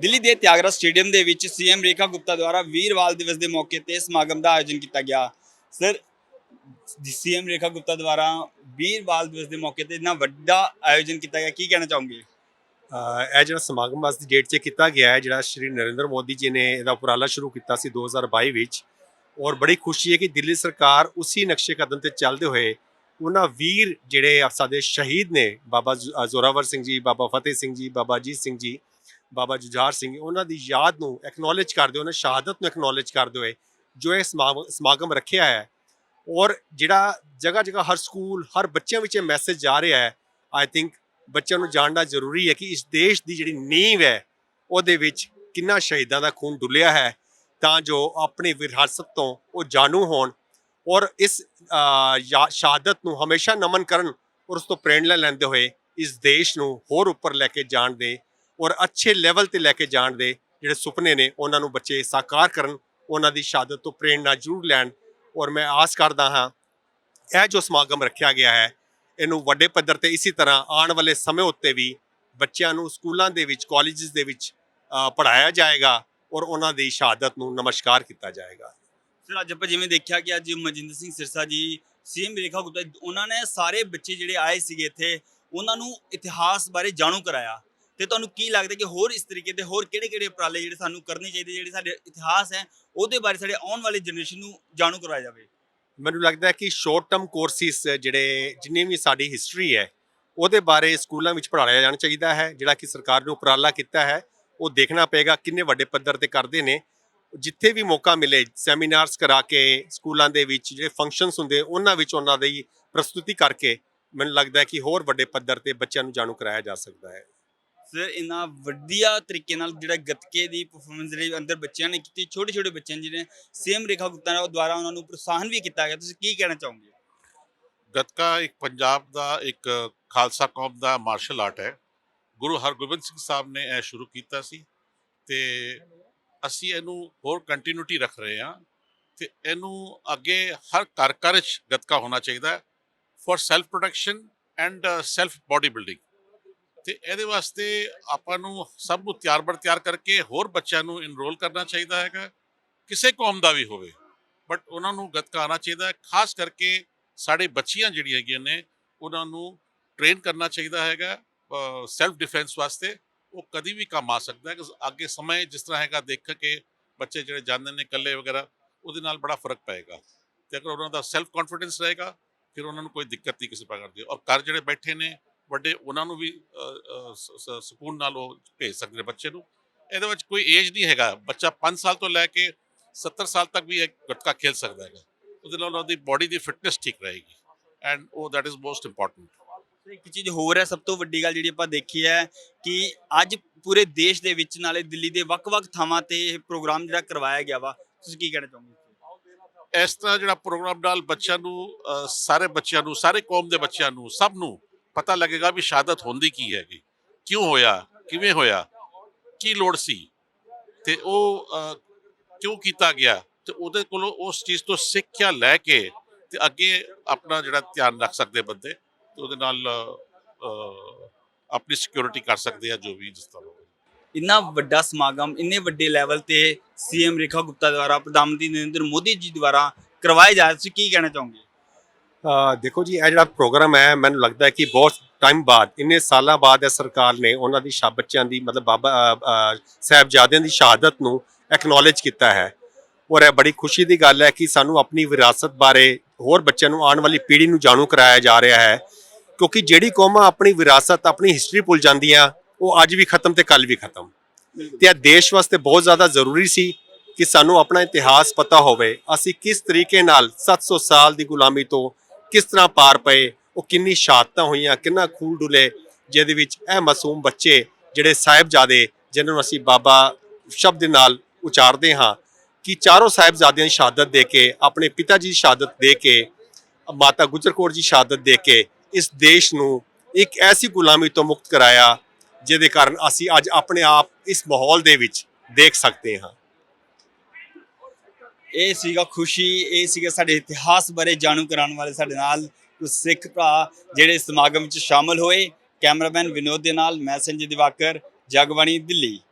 ਦਿੱਲੀ ਦੇ ਤਿਆਗਰਾ ਸਟੇਡੀਅਮ ਦੇ ਵਿੱਚ ਸੀਐਮ ਰੇਖਾ ਗੁਪਤਾ ਦੁਆਰਾ ਵੀਰਵਾਲ ਦਿਵਸ ਦੇ ਮੌਕੇ ਤੇ ਸਮਾਗਮ ਦਾ ਆਯੋਜਨ ਕੀਤਾ ਗਿਆ। ਸਰ ਸੀਐਮ ਰੇਖਾ ਗੁਪਤਾ ਦੁਆਰਾ ਵੀਰਵਾਲ ਦਿਵਸ ਦੇ ਮੌਕੇ ਤੇ ਇੰਨਾ ਵੱਡਾ ਆਯੋਜਨ ਕੀਤਾ ਗਿਆ, ਕੀ ਕਹਿਣਾ ਚਾਹੋਗੇ? ਇਹ ਜਿਹੜਾ ਸਮਾਗਮ ਅੱਜ ਦੀ ਡੇਟ 'ਚ ਕੀਤਾ ਗਿਆ ਹੈ, ਜਿਹੜਾ ਸ਼੍ਰੀ ਨਰਿੰਦਰ ਮੋਦੀ ਜੀ ਨੇ ਇਹਦਾ ਉਪਰਾਲਾ ਸ਼ੁਰੂ ਕੀਤਾ ਸੀ 2022 ਵਿੱਚ, ਔਰ ਬੜੀ ਖੁਸ਼ੀ ਹੈ ਕਿ ਦਿੱਲੀ ਸਰਕਾਰ ਉਸੇ ਨਕਸ਼ੇ ਕਦਮ ਤੇ ਚੱਲਦੇ ਹੋਏ ਉਹਨਾਂ ਵੀਰ ਜਿਹੜੇ ਸਾਡੇ ਸ਼ਹੀਦ ਨੇ, ਬਾਬਾ ਜ਼ੋ- ਜ਼ੋਰਾਵਰ ਸਿੰਘ ਜੀ, ਬਾਬਾ ਫਤਿਹ ਸਿੰਘ ਜੀ, ਬਾਬਾ ਅਜੀਤ ਸਿੰਘ ਜੀ ਬਾਬਾ ਜੁਝਾਰ ਸਿੰਘ, ਉਹਨਾਂ ਦੀ ਯਾਦ ਨੂੰ ਐਕਨੋਲੇਜ ਕਰਦੇ ਹੋਏ, ਉਹਨਾਂ ਸ਼ਹਾਦਤ ਨੂੰ ਐਕਨੋਲੇਜ ਕਰਦੇ ਹੋਏ ਜੋ ਇਹ ਸਮਾਗਮ ਸਮਾਗਮ ਰੱਖਿਆ ਹੈ ਔਰ ਜਿਹੜਾ ਜਗ੍ਹਾ ਜਗ੍ਹਾ ਹਰ ਸਕੂਲ, ਹਰ ਬੱਚਿਆਂ ਵਿੱਚ ਇਹ ਮੈਸੇਜ ਜਾ ਰਿਹਾ ਹੈ ਆਈ ਥਿੰਕ ਬੱਚਿਆਂ ਨੂੰ ਜਾਣਨਾ ਜ਼ਰੂਰੀ ਹੈ ਕਿ ਇਸ ਦੇਸ਼ ਦੀ ਜਿਹੜੀ ਨੀਂਵ ਹੈ, ਉਹਦੇ ਵਿੱਚ ਕਿੰਨਾ ਸ਼ਹੀਦਾਂ ਦਾ ਖੂਨ ਡੁੱਲਿਆ ਹੈ ਤਾਂ ਜੋ ਆਪਣੀ ਵਿਰਾਸਤ ਤੋਂ ਉਹ ਜਾਣੂ ਹੋਣ ਔਰ ਇਸ ਯਾ- ਸ਼ਹਾਦਤ ਨੂੰ ਹਮੇਸ਼ਾ ਨਮਨ ਕਰਨ ਔਰ ਉਸ ਤੋਂ ਪ੍ਰੇਰਣਾ ਲੈਂਦੇ ਹੋਏ ਇਸ ਦੇਸ਼ ਨੂੰ ਹੋਰ ਉੱਪਰ ਲੈ ਕੇ ਜਾਣ ਦੇ ਔਰ ਅੱਛੇ ਲੈਵਲ ਤੇ ਲੈ ਕੇ ਜਾਣ ਦੇ ਜਿਹੜੇ ਸੁਪਨੇ ਨੇ, ਉਹਨਾਂ ਨੂੰ ਬੱਚੇ ਸਾਕਾਰ ਕਰਨ, ਉਹਨਾਂ ਦੀ ਸ਼ਹਾਦਤ ਤੋਂ ਪ੍ਰੇਰਣਾ ਜ਼ਰੂਰ ਲੈਣ। ਔਰ ਮੈਂ ਆਸ ਕਰਦਾ ਹਾਂ, ਇਹ ਜੋ ਸਮਾਗਮ ਰੱਖਿਆ ਗਿਆ ਹੈ, ਇਹਨੂੰ ਵੱਡੇ ਪੱਧਰ ਤੇ ਇਸੇ ਤਰ੍ਹਾਂ ਆਉਣ ਵਾਲੇ ਸਮੇਂ ਉੱਤੇ ਵੀ ਬੱਚਿਆਂ ਨੂੰ ਸਕੂਲਾਂ ਦੇ ਵਿੱਚ ਕਾਲਜਸ ਦੇ ਵਿੱਚ ਪੜਾਇਆ ਜਾਏਗਾ ਔਰ ਉਹਨਾਂ ਦੀ ਸ਼ਹਾਦਤ ਨੂੰ ਨਮਸਕਾਰ ਕੀਤਾ ਜਾਏਗਾ। ਸਰ, ਅੱਜ ਆਪਾਂ ਜਿਵੇਂ ਦੇਖਿਆ ਕਿ ਅੱਜ ਮਨਜਿੰਦਰ ਸਿੰਘ ਸਿਰਸਾ ਜੀ, ਸੀਐਮ ਰੇਖਾ ਗੁਪਤਾ, ਉਹਨਾਂ ਨੇ ਸਾਰੇ ਬੱਚੇ ਜਿਹੜੇ ਆਏ ਸੀਗੇ ਇੱਥੇ, ਉਹਨਾਂ ਨੂੰ ਇਤਿਹਾਸ ਬਾਰੇ ਜਾਣੂ ਕਰਾਇਆ। ਤੇ ਤੁਹਾਨੂੰ ਕੀ ਲੱਗਦਾ ਕਿ ਹੋਰ ਇਸ ਤਰੀਕੇ ਦੇ ਹੋਰ ਕਿਹੜੇ-ਕਿਹੜੇ ਉਪਰਾਲੇ ਜਿਹੜੇ ਸਾਨੂੰ ਕਰਨੇ ਚਾਹੀਦੇ, ਜਿਹੜੇ ਸਾਡੇ ਇਤਿਹਾਸ ਹੈ, ਉਹਦੇ ਬਾਰੇ ਸਾਡੇ ਆਉਣ ਵਾਲੀ ਜਨਰੇਸ਼ਨ ਨੂੰ ਜਾਣੂ ਕਰਵਾਇਆ ਜਾਵੇ? ਮੈਨੂੰ ਲੱਗਦਾ ਹੈ ਕਿ ਸ਼ਾਰਟ ਟਰਮ ਕੋਰਸਿਸ ਜਿਹੜੇ ਜਿੰਨੀ ਵੀ ਸਾਡੀ ਹਿਸਟਰੀ ਹੈ, ਉਹਦੇ ਬਾਰੇ ਸਕੂਲਾਂ ਵਿੱਚ ਪੜ੍ਹਾਇਆ ਜਾਣਾ ਚਾਹੀਦਾ ਹੈ, ਜਿਹੜਾ ਕਿ ਸਰਕਾਰ ਨੇ ਉਪਰਾਲਾ ਕੀਤਾ ਹੈ, ਉਹ ਦੇਖਣਾ ਪਏਗਾ ਕਿੰਨੇ ਵੱਡੇ ਪੱਧਰ ਤੇ ਕਰਦੇ ਨੇ। ਜਿੱਥੇ ਵੀ ਮੌਕਾ ਮਿਲੇ ਸੈਮੀਨਾਰਸ ਕਰਾ ਕੇ, ਸਕੂਲਾਂ ਦੇ ਵਿੱਚ ਜਿਹੜੇ ਫੰਕਸ਼ਨਸ ਹੁੰਦੇ, ਉਹਨਾਂ ਵਿੱਚ ਉਹਨਾਂ ਦੀ ਪ੍ਰਸਤੁਤੀ ਕਰਕੇ, ਮੈਨੂੰ ਲੱਗਦਾ ਹੈ ਕਿ ਹੋਰ ਵੱਡੇ ਪੱਧਰ ਤੇ ਬੱਚਿਆਂ ਨੂੰ ਜਾਣੂ ਕਰਾਇਆ ਜਾ ਸਕਦਾ ਹੈ। ਸਰ ਇੰਨਾ ਵਧੀਆ ਤਰੀਕੇ ਨਾਲ ਜਿਹੜਾ ਗੱਤਕੇ ਦੀ ਪਰਫਾਰਮੈਂਸ ਜਿਹੜੀ ਅੰਦਰ ਬੱਚਿਆਂ ਨੇ ਕੀਤੀ ਛੋਟੇ ਛੋਟੇ ਬੱਚਿਆਂ ਨੇ ਜਿਹੜੇ ਸੇਮ ਰੇਖਾ ਗੁਪਤਾ ਦੁਆਰਾ ਉਹਨਾਂ ਨੂੰ ਪ੍ਰੋਤਸਾਹਨ ਵੀ ਕੀਤਾ ਗਿਆ। ਤੁਸੀਂ ਕੀ ਕਹਿਣਾ ਚਾਹੋਗੇ? ਗੱਤਕਾ ਇੱਕ ਪੰਜਾਬ ਦਾ ਇੱਕ ਖਾਲਸਾ ਕੌਮ ਦਾ ਮਾਰਸ਼ਲ ਆਰਟ ਹੈ। ਗੁਰੂ ਹਰਗੋਬਿੰਦ ਸਿੰਘ ਸਾਹਿਬ ਨੇ ਇਹ ਸ਼ੁਰੂ ਕੀਤਾ ਸੀ ਤੇ ਅਸੀਂ ਇਹਨੂੰ ਹੋਰ ਕੰਟੀਨਿਊਟੀ ਰੱਖ ਰਹੇ ਹਾਂ ਤੇ ਇਹਨੂੰ ਅੱਗੇ ਹਰ ਘਰ ਘਰ ਵਿੱਚ ਗੱਤਕਾ ਹੋਣਾ ਚਾਹੀਦਾ ਹੈ। For self protection and self body building ਤੇ ਇਹਦੇ ਵਾਸਤੇ ਆਪਾਂ ਨੂੰ ਸਭ ਨੂੰ ਤਿਆਰ ਬਰ ਤਿਆਰ ਕਰਕੇ ਹੋਰ ਬੱਚਿਆਂ ਨੂੰ ਇਨਰੋਲ ਕਰਨਾ ਚਾਹੀਦਾ ਹੈਗਾ, ਕਿਸੇ ਕੌਮ ਦਾ ਵੀ ਹੋਵੇ ਬਟ ਉਹਨਾਂ ਨੂੰ ਗੱਤਕਾ ਆਉਣਾ ਚਾਹੀਦਾ ਖਾਸ ਕਰਕੇ ਸਾਡੇ ਬੱਚੀਆਂ ਜਿਹੜੀਆਂ ਹੈਗੀਆਂ ਨੇ, ਉਹਨਾਂ ਨੂੰ ਟ੍ਰੇਨ ਕਰਨਾ ਚਾਹੀਦਾ ਹੈਗਾ ਸੈਲਫ ਡਿਫੈਂਸ ਵਾਸਤੇ, ਉਹ ਕਦੀ ਵੀ ਕੰਮ ਆ ਸਕਦਾ ਹੈ ਕਿ ਅੱਗੇ ਸਮੇਂ ਜਿਸ ਤਰ੍ਹਾਂ ਹੈਗਾ ਦੇਖ ਕੇ ਬੱਚੇ ਜਿਹੜੇ ਜਾਂਦੇ ਨੇ ਇਕੱਲੇ ਵਗੈਰਾ, ਉਹਦੇ ਨਾਲ ਬੜਾ ਫ਼ਰਕ ਪਏਗਾ, ਤੇ ਅਗਰ ਉਹਨਾਂ ਦਾ ਸੈਲਫ ਕੌਨਫੀਡੈਂਸ ਰਹੇਗਾ, ਫਿਰ ਉਹਨਾਂ ਨੂੰ ਕੋਈ ਦਿੱਕਤ ਨਹੀਂ ਕਿਸੇ ਪ੍ਰਕਾਰ ਦੀ, ਔਰ ਘਰ ਜਿਹੜੇ ਬੈਠੇ ਨੇ ਵੱਡੇ ਉਹਨਾਂ ਨੂੰ ਵੀ ਸਕੂਨ ਨਾਲ ਉਹ ਭੇਜ ਸਕਦੇ ਨੇ ਬੱਚੇ ਨੂੰ। ਇਹਦੇ ਵਿੱਚ ਕੋਈ ਏਜ ਨਹੀਂ ਹੈਗਾ। ਬੱਚਾ 5 ਸਾਲ ਤੋਂ ਲੈ ਕੇ 70 ਸਾਲ ਤੱਕ ਵੀ ਇਹ ਗੱਤਕਾ ਖੇਲ ਸਕਦਾ ਹੈਗਾ। ਉਹਦੇ ਨਾਲ ਉਹਦੀ ਬਾਡੀ ਦੀ ਫਿਟਨੈਸ ਠੀਕ ਰਹੇਗੀ। ਐਂਡ ਉਹ is most important. ਤੇ ਇੱਕ ਚੀਜ਼ ਹੋਰ ਹੈ ਸਭ ਤੋਂ ਵੱਡੀ ਗੱਲ ਜਿਹੜੀ ਆਪਾਂ ਦੇਖੀ ਹੈ ਕਿ ਅੱਜ ਪੂਰੇ ਦੇਸ਼ ਦੇ ਵਿੱਚ ਨਾਲੇ ਦਿੱਲੀ ਦੇ ਵੱਖ-ਵੱਖ ਥਾਵਾਂ ਤੇ ਇਹ ਪ੍ਰੋਗਰਾਮ ਜਿਹੜਾ ਕਰਵਾਇਆ ਗਿਆ ਵਾ ਤੁਸੀਂ ਕੀ ਕਹਿਣਾ ਚਾਹੋਗੇ? ਇਸ ਤਰ੍ਹਾਂ ਜਿਹੜਾ ਪ੍ਰੋਗਰਾਮ ਨਾਲ ਬੱਚਿਆਂ ਨੂੰ ਸਾਰੇ ਬੱਚਿਆਂ ਨੂੰ ਸਾਰੇ ਕੌਮ ਦੇ ਬੱਚਿਆਂ ਨੂੰ ਸਭ ਨੂੰ ਪਤਾ ਲੱਗੇਗਾ ਵੀ ਸ਼ਹਾਦਤ ਹੁੰਦੀ ਕੀ ਹੈਗੀ। ਕਿਉਂ ਹੋਇਆ? ਕਿਵੇਂ ਹੋਇਆ? ਕੀ ਲੋੜ ਸੀ? ਤੇ ਉਹ ਕਿਉਂ ਕੀਤਾ ਗਿਆ? ਤੇ ਉਹਦੇ ਕੋਲੋਂ ਉਸ ਚੀਜ਼ ਤੋਂ ਸਿੱਖਿਆ ਲੈ ਕੇ ਤੇ ਅੱਗੇ ਆਪਣਾ ਜਿਹੜਾ ਧਿਆਨ ਰੱਖ ਸਕਦੇ ਬੰਦੇ, ਤੇ ਉਹਦੇ ਨਾਲ ਆਪਣੀ ਸਿਕਿਉਰਿਟੀ ਕਰ ਸਕਦੇ ਆ ਜੋ ਵੀ ਜਿਸ ਤਰ੍ਹਾਂ ਇੰਨਾ ਵੱਡਾ ਸਮਾਗਮ, ਇੰਨੇ ਵੱਡੇ ਲੈਵਲ ਤੇ ਸੀਐਮ ਰੇਖਾ ਗੁਪਤਾ ਦੁਆਰਾ ਪ੍ਰਧਾਨ ਮੰਤਰੀ ਨਰਿੰਦਰ ਮੋਦੀ ਜੀ ਦੁਆਰਾ ਕਰਵਾਏ ਜਾ ਰਹੇ ਸੀ, ਕੀ ਕਹਿਣਾ ਚਾਹੋਗੇ? ਦੇਖੋ ਜੀ ਇਹ ਜਿਹੜਾ ਪ੍ਰੋਗਰਾਮ ਹੈ ਮੈਨੂੰ ਲੱਗਦਾ ਹੈ ਕਿ ਬਹੁਤ ਟਾਈਮ ਬਾਅਦ ਇੰਨੇ ਸਾਲਾਂ ਬਾਅਦ ਇਹ ਸਰਕਾਰ ਨੇ ਉਹਨਾਂ ਦੀ ਸ਼ਾ ਬੱਚਿਆਂ ਦੀ ਮਤਲਬ ਬਾਬਾ ਸਾਹਿਬਜ਼ਾਦਿਆਂ ਦੀ ਸ਼ਹਾਦਤ ਨੂੰ ਐਕਨੋਲਜ ਕੀਤਾ ਹੈ। ਔਰ ਇਹ ਬੜੀ ਖੁਸ਼ੀ ਦੀ ਗੱਲ ਹੈ ਕਿ ਸਾਨੂੰ ਆਪਣੀ ਵਿਰਾਸਤ ਬਾਰੇ ਹੋਰ ਬੱਚਿਆਂ ਨੂੰ ਆਉਣ ਵਾਲੀ ਪੀੜ੍ਹੀ ਨੂੰ ਜਾਣੂ ਕਰਾਇਆ ਜਾ ਰਿਹਾ ਹੈ ਕਿਉਂਕਿ ਜਿਹੜੀ ਕੌਮਾਂ ਆਪਣੀ ਵਿਰਾਸਤ ਆਪਣੀ ਹਿਸਟਰੀ ਭੁੱਲ ਜਾਂਦੀਆਂ ਉਹ ਅੱਜ ਵੀ ਖਤਮ ਤੇ ਕੱਲ ਵੀ ਖਤਮ। ਤੇ ਇਹ ਦੇਸ਼ ਵਾਸਤੇ ਬਹੁਤ ਜ਼ਿਆਦਾ ਜ਼ਰੂਰੀ ਸੀ ਕਿ ਸਾਨੂੰ ਆਪਣਾ ਇਤਿਹਾਸ ਪਤਾ ਹੋਵੇ ਅਸੀਂ ਕਿਸ ਤਰੀਕੇ ਨਾਲ 700 ਸਾਲ ਦੀ ਗੁਲਾਮੀ ਤੋਂ ਕਿਸ ਤਰ੍ਹਾਂ ਪਾਰ ਪਏ, ਉਹ ਕਿੰਨੀ ਸ਼ਹਾਦਤਾਂ ਹੋਈਆਂ, ਕਿੰਨਾ ਖੂਲ ਡੁਲੇ, ਜਿਹਦੇ ਵਿੱਚ ਇਹ ਮਾਸੂਮ ਬੱਚੇ ਜਿਹੜੇ ਸਾਹਿਬਜ਼ਾਦੇ ਜਿਨ੍ਹਾਂ ਨੂੰ ਅਸੀਂ ਬਾਬਾ ਸ਼ਬਦ ਦੇ ਨਾਲ ਉਚਾਰਦੇ ਹਾਂ, ਕਿ ਚਾਰੋਂ ਸਾਹਿਬਜ਼ਾਦਿਆਂ ਦੀ ਸ਼ਹਾਦਤ ਦੇ ਕੇ, ਆਪਣੇ ਪਿਤਾ ਜੀ ਦੀ ਸ਼ਹਾਦਤ ਦੇ ਕੇ, ਮਾਤਾ ਗੁਜਰ ਕੌਰ ਜੀ ਸ਼ਹਾਦਤ ਦੇ ਕੇ, ਇਸ ਦੇਸ਼ ਨੂੰ ਇੱਕ ਐਸੀ ਗੁਲਾਮੀ ਤੋਂ ਮੁਕਤ ਕਰਾਇਆ, ਜਿਹਦੇ ਕਾਰਨ ਅਸੀਂ ਅੱਜ ਆਪਣੇ ਆਪ ਇਸ ਮਾਹੌਲ ਦੇ ਵਿੱਚ ਦੇਖ ਸਕਦੇ ਹਾਂ। ਇਹ ਸੀਗਾ ਖੁਸ਼ੀ, ਇਹ ਸੀਗਾ ਸਾਡੇ ਇਤਿਹਾਸ ਬਾਰੇ ਜਾਣੂ ਕਰਾਉਣ ਵਾਲੇ ਸਾਡੇ ਨਾਲ ਕੁਝ ਸਿੱਖ ਭਰਾ ਜਿਹੜੇ ਸਮਾਗਮ 'ਚ ਸ਼ਾਮਲ ਹੋਏ। ਕੈਮਰਾਮੈਨ ਵਿਨੋਦ ਦੇ ਨਾਲ, ਮੈਂ ਸੰਜੇ ਦਿਵਾਕਰ, ਜਗਬਾਣੀ ਦਿੱਲੀ।